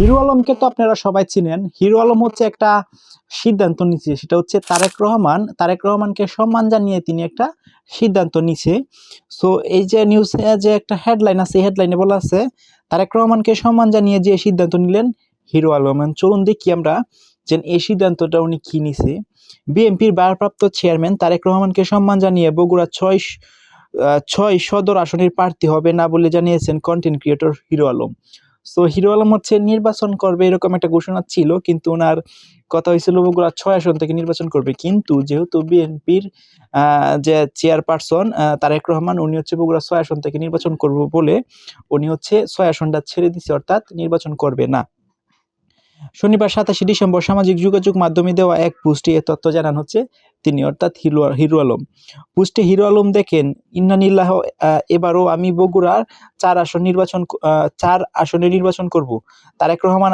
Hero আলমকে তো আপনারা সবাই চিনেন। হিরো আলম হচ্ছে একটা সিদ্ধান্ত নিচ্ছে সেটা হচ্ছে তারেক রহমান। তারেক রহমানকে সম্মান জানিয়ে তিনি একটা সিদ্ধান্ত নিছে। সো এই যে নিউজ যে একটা হেডলাইন আছে হেডলাইনে বলা আছে, তারেক রহমানকে সম্মান জানিয়ে যে সিদ্ধান্ত নিলেন হিরো আলম। চলুন দেখি আমরা যে এই সিদ্ধান্তটা উনি কি নিছে। বিএনপির ভারপ্রাপ্ত চেয়ারম্যান তারেক রহমানকে সম্মান জানিয়ে বগুড়া ছয় ছয় সদর আসনের প্রার্থী হবে না বলে জানিয়েছেন content creator Hero Alam. So Hero Alam হচ্ছে নির্বাচন করবে, এরকম একটা ঘোষণা ছিল, কিন্তু ওনার কথা হয়েছিল বগুড়া ছয় আসন থেকে নির্বাচন করবে। কিন্তু যেহেতু বিএনপির যে চেয়ারপারসন তারেক রহমান, উনি হচ্ছে বগুড়া ছয় আসন থেকে নির্বাচন করব বলে, উনি হচ্ছে ছয় আসনটা ছেড়ে দিচ্ছে অর্থাৎ নির্বাচন করবে না। শনিবার সাতাশে ডিসেম্বর সামাজিক যোগাযোগ মাধ্যমে দেওয়া এক পোস্টে এ তথ্য জানান হচ্ছে, তিনি অর্থাৎ হিরো হিরো আলম। পোস্টে হিরো আলম দেখেন, ইন্নানিল্লাহ এবারও আমি বগুড়ার চার আসন নির্বাচন চার আসনে নির্বাচন করব। তারেক রহমান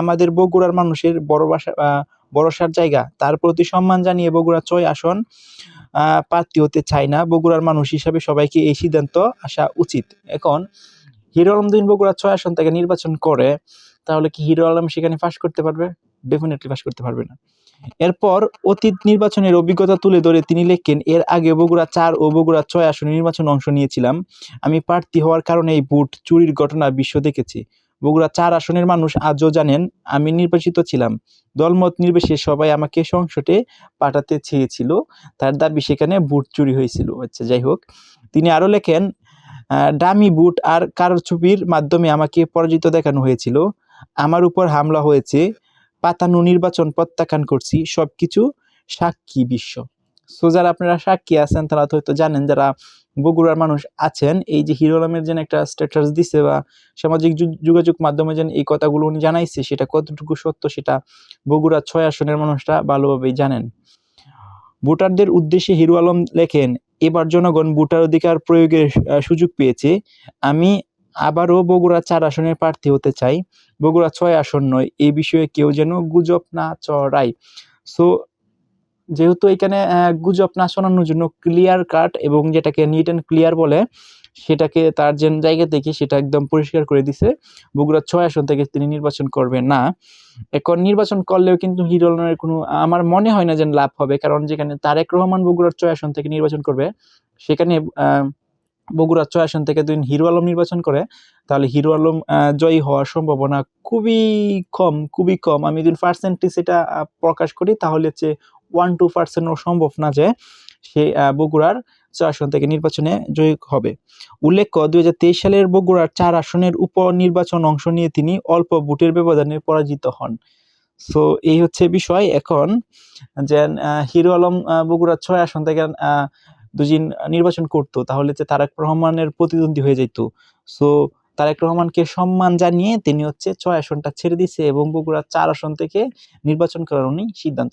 আমাদের বগুড়ার মানুষের বড় বাসা ভরসার জায়গা। তার প্রতি সম্মান জানিয়ে বগুড়া ছয় আসন প্রার্থী হতে চায় না। বগুড়ার মানুষ হিসাবে সবাইকে এই সিদ্ধান্ত আসা উচিত। এখন, হিরো আলম দিন বগুড়া ছয় আসন থেকে নির্বাচন করে তাহলে কি হিরো আলম সেখানে পাশ করতে পারবে? ডেফিনেটলি পাশ করতে পারবে না। এরপর অতীত নির্বাচনের অভিজ্ঞতা তুলে ধরে তিনি লেখেন এর আগে বগুড়া চার ও বগুড়া ছয় আসনে নির্বাচনে অংশ নিয়েছিলাম। আমি প্রার্থী হওয়ার কারণে এই ভোট চুরির ঘটনা বিশ্ব দেখেছি। বগুড়া চার আসনের মানুষ আজও জানেন আমি নির্বাচিত ছিলাম। দলমত নির্বিশেষে সবাই আমাকে সংসদে পাঠাতে চেয়েছিল। তার দাবি সেখানে ভোট চুরি হয়েছিল। আচ্ছা যাই হোক। তিনি আরও লেখেন ডামি বুট আর কারোর কারচুপির মাধ্যমে আমাকে পরাজিত দেখানো হয়েছিল। আমার উপর হামলা হয়েছে, পাতানো নির্বাচন প্রত্যাখ্যান করছি সব কিছু সাক্ষী বিশ্ব। সো যারা আপনারা সাক্ষী আছেন, তারা হয়তো জানেন, যারা বগুড়ার মানুষ আছেন, এই যে হিরো আলমের যেন একটা স্ট্যাটাস দিছে বা সামাজিক যোগাযোগ মাধ্যমে যেন এই কথাগুলো উনি জানাইছে, সেটা কতটুকু সত্য, সেটা বগুড়া ছয় আসনের মানুষরা ভালোভাবেই জানেন। ভোটারদের উদ্দেশ্যে হিরো আলম লেখেন, এবার জনগণ ভোটার অধিকার প্রয়োগের সুযোগ পেয়েছে। আমি আবারও বগুড়া চার আসনের প্রার্থী হতে চাই। বগুড়া ছয় আসন নয় এই বিষয়ে কেউ যেন গুজব না চড়ায় সো যেহেতু এখানে গুজব না শোনানোর জন্য ক্লিয়ার কাট এবং যেটাকে নিট অ্যান্ড ক্লিয়ার বলে, সেটাকে তার যে জায়গা থেকে সেটা একদম পরিষ্কার করে দিছে, বগুড়া ছয় আসন থেকে তিনি নির্বাচন করবেন না। এখন নির্বাচন করলেও কিন্তু হিরো আলমের কোনো, আমার মনে হয় না যে লাভ হবে, কারণ যেখানে তারেক রহমান বগুড়ার ছয় আসন থেকে নির্বাচন করবে, সেখানে আহ, বগুড়ার ছয় আসন থেকে যদি হিরো আলম নির্বাচন করে তাহলে হিরো আলম জয়ী হওয়ার সম্ভাবনা খুবই কম খুবই কম। আমি যদি পার্সেন্টেজ এটা প্রকাশ করি তাহলে হচ্ছে ওয়ান টু পার্সেন্টও সম্ভব না যে সে বগুড়ার ছয় আসন থেকে নির্বাচনে জয়ী হবে। উল্লেখ্য দুই হাজার তেইশ সালের বগুড়ার চার আসনের উপনির্বাচন অংশ নিয়ে তিনি অল্প ভোটের ব্যবধানে পরাজিত হন। সো এই হচ্ছে বিষয়। এখন যে হিরো আলম বগুড়ার ছয় আসন থেকে দুদিন নির্বাচন করতো, তাহলে যে তারেক রহমানের প্রতিদ্বন্দ্বী হয়ে যেত। সো তারেক রহমানকে সম্মান জানিয়ে তিনি হচ্ছে ছয় আসনটা ছেড়ে দিছে এবং বগুড়ার চার আসন থেকে নির্বাচন করার উনি সিদ্ধান্ত